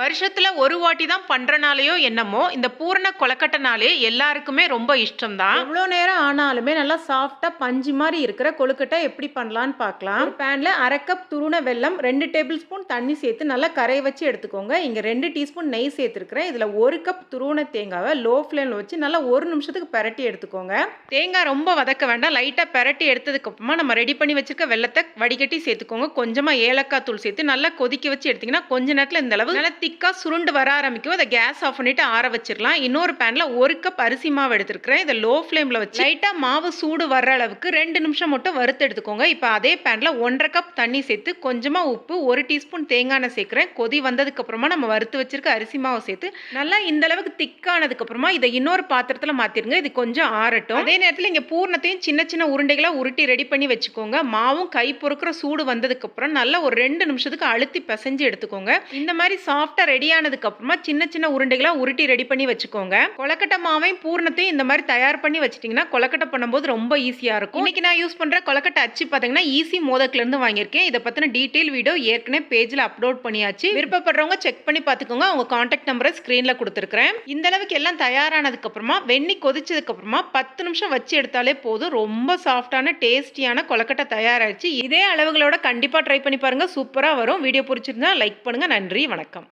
வருஷத்துல ஒரு வாட்டி தான் பண்றனாலயோ என்னமோ இந்த பூரண கொலக்கட்டைனாலே எல்லாருக்குமே ரொம்ப இஷ்டம் தான் எவ்வளோ நேரம் ஆனாலுமே நல்லா சாஃப்டாக பஞ்சு மாதிரி இருக்கிற கொழுக்கட்டை எப்படி பண்ணலான்னு பார்க்கலாம். பேனில் அரை கப் துருண வெல்லம் ரெண்டு டேபிள் ஸ்பூன் தண்ணி சேர்த்து நல்லா கரைய வச்சு எடுத்துக்கோங்க. இங்கே ரெண்டு டீஸ்பூன் நெய் சேர்த்துருக்கிறேன். இதில் ஒரு கப் துருவன தேங்காவை லோ ஃப்ளேமில் வச்சு நல்லா ஒரு நிமிஷத்துக்கு பரட்டி எடுத்துக்கோங்க. தேங்காய் ரொம்ப வதக்க வேண்டாம். லைட்டா பெரட்டி எடுத்ததுக்கு அப்புறமா நம்ம ரெடி பண்ணி வச்சிருக்க வெள்ளத்தை வடிகட்டி சேர்த்துக்கோங்க. கொஞ்சமா ஏலக்காய் தூள் சேர்த்து நல்லா கொதிக்க வச்சு எடுத்தீங்கன்னா கொஞ்ச நேரத்தில் இந்த அளவு திக்காக சுருண்டு வர ஆரம்பிக்கும். அதை கேஸ் ஆஃப் பண்ணிட்டு ஆற வச்சிடலாம் இன்னொரு பேனில் ஒரு கப் அரிசி மாவு எடுத்துருக்கிறேன். இதை லோ ஃப்ளேமில் வச்சு லைட்டாக மாவு சூடு வர்ற அளவுக்கு ரெண்டு நிமிஷம் மட்டும் வறுத்து எடுத்துக்கோங்க. இப்போ அதே பேனில் ஒன்றரை கப் தண்ணி சேர்த்து கொஞ்சமாக உப்பு ஒரு டீஸ்பூன் தேங்காய் எண்ணெய் சேர்க்குறேன். கொதி வந்ததுக்கப்புறமா நம்ம வறுத்து வச்சிருக்க அரிசி மாவு சேர்த்து நல்லா இந்த அளவுக்கு திக்கானதுக்கப்புறமா இதை இன்னொரு பாத்திரத்தில் மாற்றிருங்க இது கொஞ்சம் ஆறட்டும். அதே நேரத்தில் இங்கே பூர்ணத்தையும் சின்ன சின்ன உருண்டைகளாக உருட்டி ரெடி பண்ணி வச்சுக்கோங்க. மாவும் கை பொறுக்கிற சூடு வந்ததுக்கப்புறம் நல்லா ஒரு ரெண்டு நிமிஷத்துக்கு அழுத்தி பிசைஞ்சு எடுத்துக்கோங்க. இந்த மாதிரி சாஃப்ட் ரெடி ஆனதுக்கப்புறமா சின்ன சின்ன உருண்டைகளாக உருட்டி ரெடி பண்ணி வச்சுக்கோங்க. கொலக்கட்டை மாவையும் பூர்ணத்தையும் இந்த மாதிரி தயார் பண்ணி வச்சிட்டிங்கன்னா கொலக்கட்டை பண்ணும்போது ரொம்ப ஈஸியாக இருக்கும். இன்றைக்கி நான் யூஸ் பண்ணுற கொலக்கட்டை அச்சு பார்த்தீங்கன்னா ஈஸி மோதக்கிலேருந்து வாங்கியிருக்கேன். இதை பற்றின டீட்டெயில் வீடியோ ஏற்கனவே பேஜில் அப்லோட் பண்ணியாச்சு. விருப்பப்படுறவங்க செக் பண்ணி பார்த்துக்கோங்க அவங்க காண்டாக்ட் நம்பரை ஸ்க்ரீனில் கொடுத்துருக்குறேன். இந்த அளவுக்கு எல்லாம் தயாரானதுக்கு அப்புறமா வெண்ணி கொதிச்சதுக்கு அப்புறமா பத்து நிமிஷம் வச்சு எடுத்தாலே போதும். ரொம்ப சாஃப்டான டேஸ்டியான கொலக்கட்டை தயாராகிடுச்சு இதே அளவுகளோட கண்டிப்பாக ட்ரை பண்ணி பாருங்கள் சூப்பராக வரும். வீடியோ பிடிச்சிருந்தா லைக் பண்ணுங்கள் நன்றி. வணக்கம்.